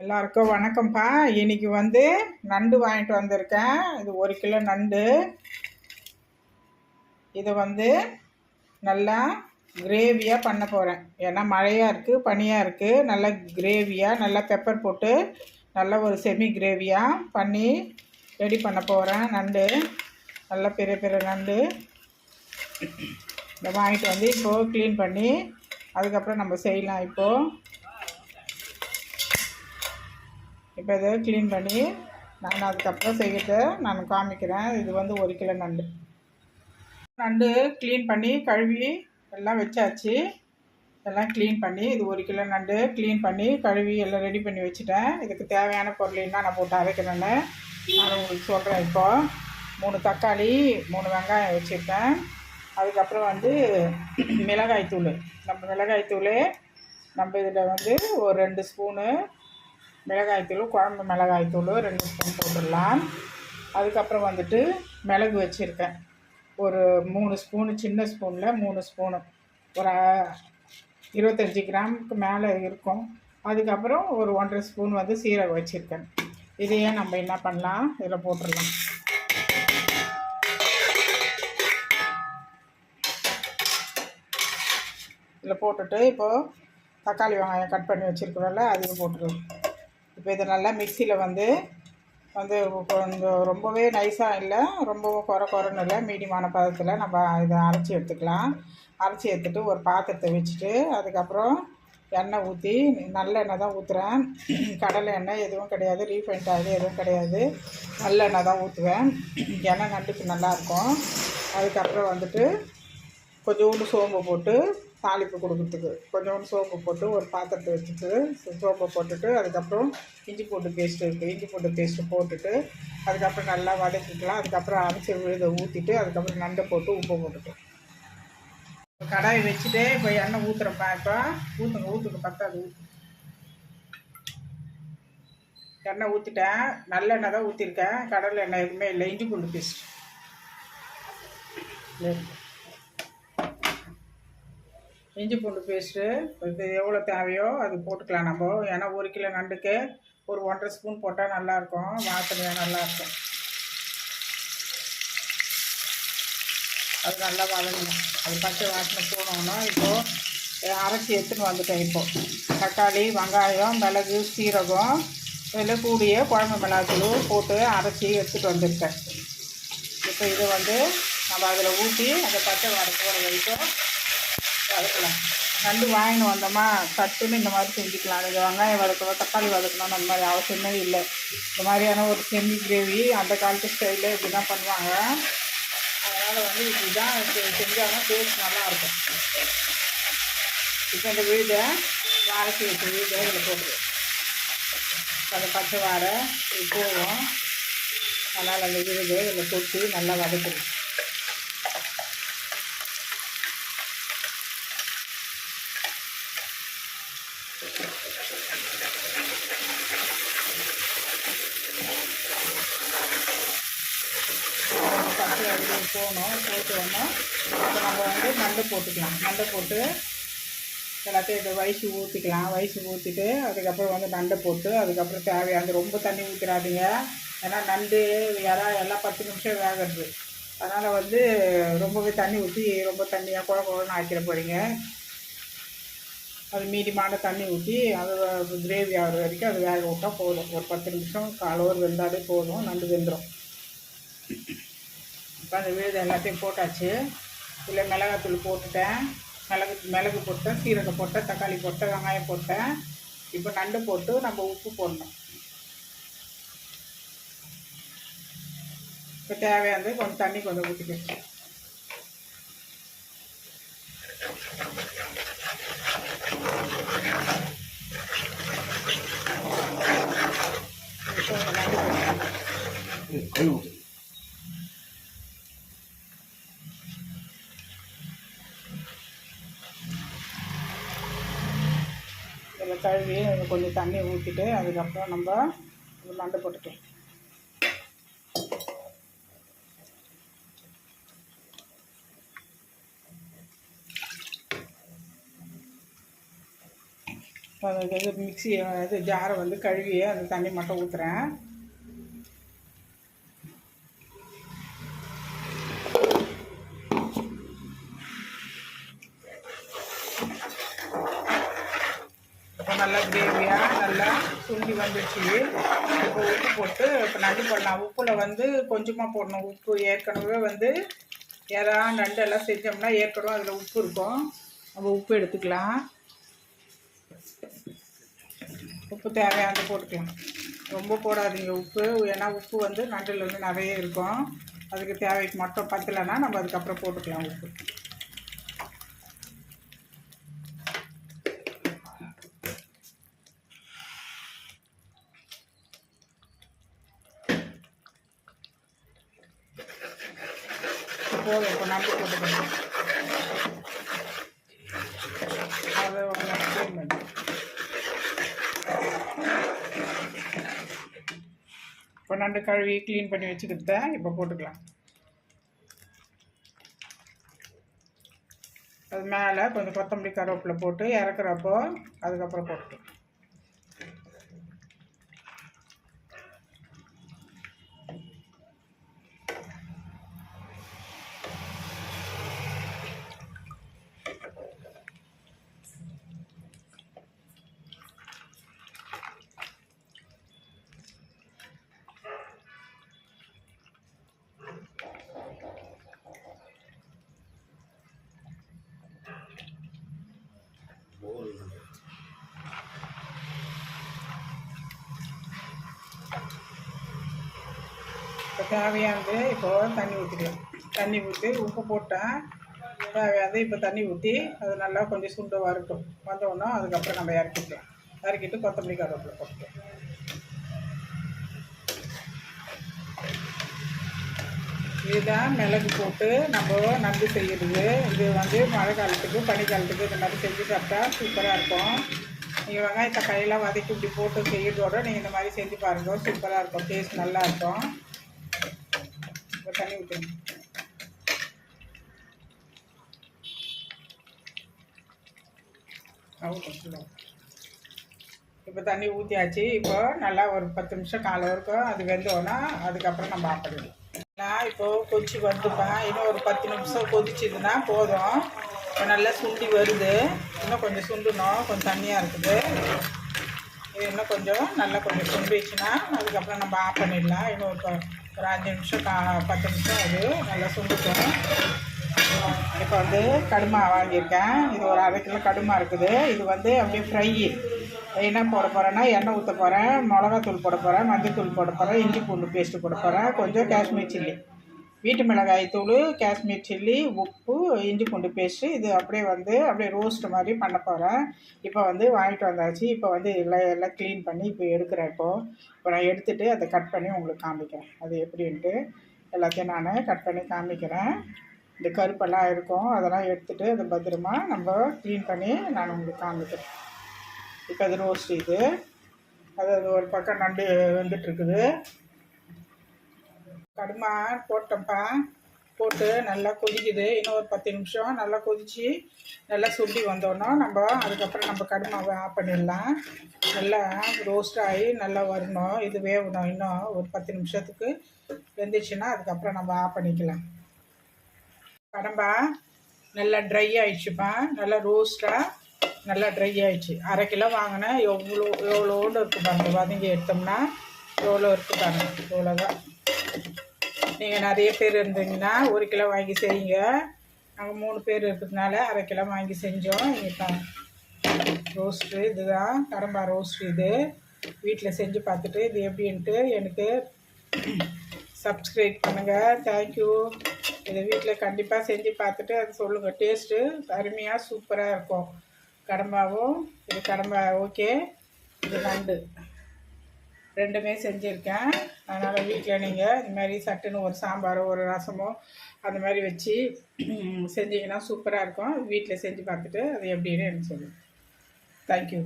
எல்லாருக்கும் வணக்கம்ப்பா. இன்னைக்கு வந்து நண்டு வாங்கிட்டு வந்திருக்கேன். இது ஒரு கிலோ நண்டு. இதை வந்து நல்லா கிரேவியாக பண்ண போகிறேன் ஏன்னா மழையாக இருக்குது பனியாக இருக்குது நல்லா கிரேவியாக நல்லா பெப்பர் போட்டு நல்ல ஒரு செமி கிரேவியாக பண்ணி ரெடி பண்ண போகிறேன் நண்டு. நல்லா பெரிய பெரிய நண்டு. இதை வாங்கிட்டு வந்து இப்போது க்ளீன் பண்ணி அதுக்கப்புறம் நம்ம செய்யலாம் இப்போது இப்போ இதை க்ளீன் பண்ணி நான் அதுக்கப்புறம் செய்கிறத நான் காமிக்கிறேன். இது வந்து ஒரு கிலோ நண்டு. நண்டு க்ளீன் பண்ணி கழுவி எல்லாம் வச்சாச்சு. எல்லாம் க்ளீன் பண்ணி இது ஒரு கிலோ நண்டு க்ளீன் பண்ணி கழுவி எல்லாம் ரெடி பண்ணி வச்சுட்டேன். இதுக்கு தேவையான பொருள் நான் போட்டு அரைக்கிறேன்னு நான் உங்களுக்கு சொல்கிறேன் இப்போது மூணு தக்காளி மூணு வெங்காயம் வச்சுருக்கேன். அதுக்கப்புறம் வந்து மிளகாய்த்தூள். நம்ம மிளகாய்த்தூள் நம்ம இதில் வந்து ஒரு ரெண்டு ஸ்பூனு மிளகாய்த்தூள் குழம்பு மிளகாய்த்தூள் ரெண்டு ஸ்பூன் போட்டுடலாம். அதுக்கப்புறம் வந்துட்டு மிளகு வச்சுருக்கேன். ஒரு மூணு ஸ்பூனு சின்ன ஸ்பூனில் மூணு ஸ்பூனு. ஒரு இருபத்தஞ்சி கிராமுக்கு மேலே இருக்கும். அதுக்கப்புறம் ஒரு ஒன்றரை ஸ்பூன் வந்து சீரகம் வச்சுருக்கேன். இதையே நம்ம என்ன பண்ணலாம்? இதில் போட்டுடலாம். இதில் போட்டுட்டு இப்போது தக்காளி வெங்காயம் கட் பண்ணி வச்சுருக்கிறோம்ல அதையும் போட்டுருவோம் இப்போ இதை நல்லா மிக்சியில் வந்து வந்து கொஞ்சம் ரொம்பவே நைஸாக இல்லை ரொம்பவும் குறை குறைன்னு இல்லை மீடியமான பதத்தில் நம்ம இதை அரைச்சி எடுத்துக்கலாம். அரைச்சி எடுத்துகிட்டு ஒரு பாத்திரத்தை வச்சுட்டு அதுக்கப்புறம் எண்ணெய் ஊற்றி நல்லெண்ணெய் தான் ஊற்றுறேன் கடலை எண்ணெய் எதுவும் கிடையாது ரீஃபைண்ட் ஆயில் எதுவும் கிடையாது. நல்லெண்ணெய் தான் ஊற்றுவேன் எண்ணெய் நண்டுக்கு நல்லாயிருக்கும் அதுக்கப்புறம் வந்துட்டு கொஞ்சோண்டு சோம்பு போட்டு தாளிப்பு கொடுக்குறதுக்கு. கொஞ்சோண்டு சோப்பு போட்டு ஒரு பாத்திரத்தை வச்சுட்டு சோப்பை போட்டுட்டு அதுக்கப்புறம் இஞ்சி பூண்டு பேஸ்ட்டு இருக்குது இஞ்சி பூண்டு பேஸ்ட்டு போட்டுட்டு அதுக்கப்புறம் நல்லா வதக்கிக்கலாம். அதுக்கப்புறம் அரைச்சி விழுதை ஊற்றிட்டு அதுக்கப்புறம் நண்டை போட்டு உப்பு போட்டுட்டு. கடாயை வச்சுட்டு இப்போ எண்ணெய் ஊற்றுறப்பா இப்போ. ஊற்றுங்க ஊற்றுங்க பத்தாது எண்ணெய் ஊற்றிட்டேன் நல்லெண்ணெய் தான் ஊற்றிருக்கேன் கடலை எண்ணெய் எதுவுமே இல்லை. இஞ்சி பூண்டு பேஸ்ட்டு இஞ்சி பூண்டு பேஸ்ட்டு இது எவ்வளோ தேவையோ அது போட்டுக்கலாம் நம்ம. ஏன்னா ஒரு கிலோ நண்டுக்கு ஒரு ஒன்றரை ஸ்பூன் போட்டால் நல்லாயிருக்கும். வாசனையாக நல்லாயிருக்கும். அது நல்லா வதங்கணும். அது பச்சை வாசனை போனோம்னா இப்போது அரைச்சி எடுத்துன்னு வந்துட்டேன் இப்போது தக்காளி வெங்காயம் மிளகு சீரகம் இதில் கூடிய குழம்பு மிளகாத்தூள் போட்டு அரைச்சி எடுத்துகிட்டு வந்துருக்கேன் இப்போ இதை வந்து நம்ம அதில் ஊற்றி அந்த பச்சை வாடை போகிற வரைக்கும் வதக்கலாம் நண்டு வாங்கின்னு வந்தோமா சட்டுன்னு இந்த மாதிரி செஞ்சுக்கலாம். இது வெங்காயம் வதக்கணும் தக்காளி வதக்கணும் அந்த மாதிரி அவசியமே இல்லை. இந்த மாதிரியான ஒரு செம்மி கிரேவி அந்த காலத்து ஸ்டைலில் இப்படி தான் பண்ணுவாங்க. அதனால் வந்து இப்படி தான் செஞ்சாலும் டேஸ்ட் நல்லாயிருக்கும். இப்போ இந்த வீடை வாழைச்சி வச்ச வீடை இதில் போட்டுருவோம். அந்த பச்சை வாடை போவோம் அதனால் அந்த வீடு இதில் கொட்டி நல்லா வதக்கணும் பச்சை அப்படியே போகணும் போட்டு இப்போ நம்ம வந்து மண்டை போட்டுக்கலாம். மண்டை போட்டு எல்லாத்தையும் இந்த வயசு ஊற்றிக்கலாம் வயசு ஊற்றிட்டு அதுக்கப்புறம் வந்து நண்டை போட்டு அதுக்கப்புறம் தேவையானது ரொம்ப தண்ணி ஊற்றிடாதீங்க ஏன்னா நண்டு இறா எல்லாம் பத்து நிமிஷம் வேகிறது. அதனால் வந்து ரொம்பவே தண்ணி ஊற்றி ரொம்ப தண்ணியாக குழ குழன்னு ஆக்கிட போகிறீங்க அது மீடியமான தண்ணி ஊற்றி அது கிரேவி ஆகிற வரைக்கும் அது வேக விட்டால் போதும். ஒரு பத்து நிமிஷம் காலோர் வெந்தாலே போதும். நண்டு வெந்துடும் இப்போ அந்த விழுது எல்லாத்தையும் போட்டாச்சு. இல்லை மிளகாத்தூள் போட்டுட்டேன். மிளகு மிளகு போட்டேன் சீரகம் போட்டேன் தக்காளி போட்டேன் வெங்காயம் போட்டேன். இப்போ நண்டு போட்டு நம்ம உப்பு போடணும். இப்போ தேவையானது கொஞ்சம் தண்ணி கொஞ்சம் ஊற்றிக்கணும் கழுவி கழுவி கொஞ்சம் தண்ணி ஊற்றிட்டு அதுக்கப்புறம் நம்ம மண்டை போட்டுக்கலாம். அதுக்கு இது மிக்ஸி இது ஜாரை வந்து கழுவி அந்த தண்ணி மட்டும் ஊற்றுறேன் நல்லா கிரேவியாக நல்லா சுண்டி வந்துச்சு. இப்போ உப்பு போட்டு இப்போ நண்டு போடலாம். உப்பில் வந்து கொஞ்சமாக போடணும். உப்பு ஏற்கனவே வந்து இறா நண்டு எல்லாம் செஞ்சோம்னா ஏற்கனவே அதில் உப்பு இருக்கும். நம்ம உப்பு எடுத்துக்கலாம். உப்பு தேவையானது போட்டுக்கலாம். ரொம்ப போடாதீங்க உப்பு. ஏன்னா உப்பு வந்து நண்டில் வந்து நிறைய இருக்கும். அதுக்கு தேவைக்கு மட்டும் பத்தலைன்னா நம்ம அதுக்கப்புறம் போட்டுக்கலாம் உப்பு. போதும் இப்போ நண்டு போட்டுக்கணும் அதை. இப்போ நண்டு கழுவி க்ளீன் பண்ணி வச்சுக்கிட்டேன் இப்போ போட்டுக்கலாம். அது மேலே கொஞ்சம் கொத்தமல்லி கருவேப்பிலை போட்டு இறக்குறப்போ அதுக்கப்புறம் போட்டு தேவையானது இப்போ தண்ணி ஊற்றிக்கலாம் தண்ணி ஊற்றி உப்பு போட்டேன் தேவையானது இப்போ தண்ணி ஊற்றி அது நல்லா கொஞ்சம் சுண்டு வரட்டும். வந்தோடனே அதுக்கப்புறம் நம்ம இறக்கிக்கலாம். இறக்கிட்டு கொத்தமல்லி கருவேப்பில் போட்டுக்கலாம். இதுதான் மிளகு போட்டு நம்ம நண்டு செய்கிறது இது வந்து மழை காலத்துக்கு பனிக்காலத்துக்கு இந்த மாதிரி செஞ்சு சாப்பிட்டா சூப்பராக இருக்கும். நீங்கள் வெங்காய கையெல்லாம் வதக்கி இப்படி போட்டு செய்யறதோட நீங்கள் இந்த மாதிரி செஞ்சு பாருங்க. சூப்பராக இருக்கும். டேஸ்ட் நல்லாயிருக்கும் இருக்கும் இப்போ தண்ணி ஊற்றுங்க இப்போ தண்ணி ஊற்றியாச்சு இப்போ நல்லா ஒரு பத்து நிமிஷம் காலை வரைக்கும் அது வெந்தோன்னா அதுக்கப்புறம் நம்ம ஆஃப் பண்ணிடலாம் நான் இப்போது கொச்சி வந்துப்பேன் இன்னும் ஒரு பத்து நிமிஷம் கொதிச்சுதுன்னா போதும். இப்போ நல்லா சுண்டி வருது. இன்னும் கொஞ்சம் சுண்டணும். கொஞ்சம் தண்ணியாக இருக்குது. இது இன்னும் கொஞ்சம் நல்லா கொஞ்சம் சுண்டிச்சுன்னா அதுக்கப்புறம் நம்ம ஆஃப் பண்ணிடலாம். இன்னும் ஒரு ஒரு அஞ்சு நிமிஷம் கா பத்து நிமிஷம் அது நல்லா சுண்டுக்கும் இப்போ வந்து கடுமா வாங்கியிருக்கேன். இது ஒரு அரை கிலோ கடுமா இருக்குது. இது வந்து அப்படியே ஃப்ரை என்ன போட போகிறேன்னா எண்ணெய் ஊற்ற போகிறேன் மிளகாத்தூள் போட போகிறேன் மஞ்சத்தூள் போட போகிறேன் இஞ்சி பூண்டு பேஸ்ட்டு போட போகிறேன் கொஞ்சம் காஷ்மீர் சில்லி. வீட்டு மிளகாய் தூள் காஷ்மீர் சில்லி உப்பு இஞ்சி பூண்டு பேஸ்ட்டு இது அப்படியே வந்து அப்படியே ரோஸ்ட் மாதிரி பண்ண போகிறேன் இப்போ வந்து வாங்கிட்டு வந்தாச்சு. இப்போ வந்து எல்லாம் எல்லாம் க்ளீன் பண்ணி இப்போ எடுக்கிறேன் இப்போது இப்போ நான் எடுத்துகிட்டு அதை கட் பண்ணி உங்களுக்கு காமிக்கிறேன். அது எப்படின்ட்டு எல்லாத்தையும் நான் கட் பண்ணி காமிக்கிறேன். இந்த கருப்பெல்லாம் இருக்கும். அதெல்லாம் எடுத்துகிட்டு அதை பத்திரமா நம்ம க்ளீன் பண்ணி நான் உங்களுக்கு காமிக்கிறேன். இப்போ அது ரோஸ்ட் இது. அது அது ஒரு பக்கம் நண்டு வந்துட்டுருக்குது கடுமா போட்டோம்ப்பா போட்டு நல்லா கொதிக்குது. இன்னும் ஒரு பத்து நிமிஷம் நல்லா கொதிச்சு நல்லா சுண்டி வந்தோன்னா நம்ம அதுக்கப்புறம் நம்ம கடுமாவை ஆஃப் பண்ணிடலாம். நல்லா ரோஸ்ட் ஆகி நல்லா வரணும். இது வேகணும். இன்னும் ஒரு பத்து நிமிஷத்துக்கு வெந்துச்சுன்னா அதுக்கப்புறம் நம்ம ஆஃப் பண்ணிக்கலாம். கடம்பா நல்லா ட்ரை ஆயிடுச்சுப்பா. நல்லா ரோஸ்ட்டாக நல்லா ட்ரை ஆயிடுச்சு. அரை கிலோ வாங்கினேன் எவ்வளோ எவ்வளோன்னு இருக்கு பாருங்க. வதங்கி எடுத்தோம்னா எவ்வளோ இருக்கு பாருங்க. இவ்வளோதான். நீங்கள் நிறைய பேர் இருந்தீங்கன்னா ஒரு கிலோ வாங்கி செய்யுங்க. நாங்கள் மூணு பேர் இருக்கிறதுனால அரை கிலோ வாங்கி செஞ்சோம். இப்போ ரோஸ்ட்டு இதுதான். கடம்பா ரோஸ்ட்ரு இது. வீட்டில் செஞ்சு பார்த்துட்டு இது எப்படின்ட்டு எனக்கு சப்ஸ்கிரைப் பண்ணுங்கள் தேங்க்யூ இதை வீட்டில் கண்டிப்பாக செஞ்சு பார்த்துட்டு அது சொல்லுங்கள் டேஸ்ட்டு அருமையாக சூப்பராக இருக்கும். கடம்பாவும் இது கடம்பா ஓகே இது நண்டு. ரெண்டுமே செஞ்சுருக்கேன். அதனால் வீட்டில் நீங்கள் இந்த மாதிரி சட்டுன்னு ஒரு சாம்பாரோ ஒரு ரசமோ அந்த மாதிரி வச்சு செஞ்சீங்கன்னா சூப்பராக இருக்கும். வீட்டில் செஞ்சு பார்த்துட்டு அது எப்படின்னு எனக்கு சொல்லுங்கள் தேங்க்யூ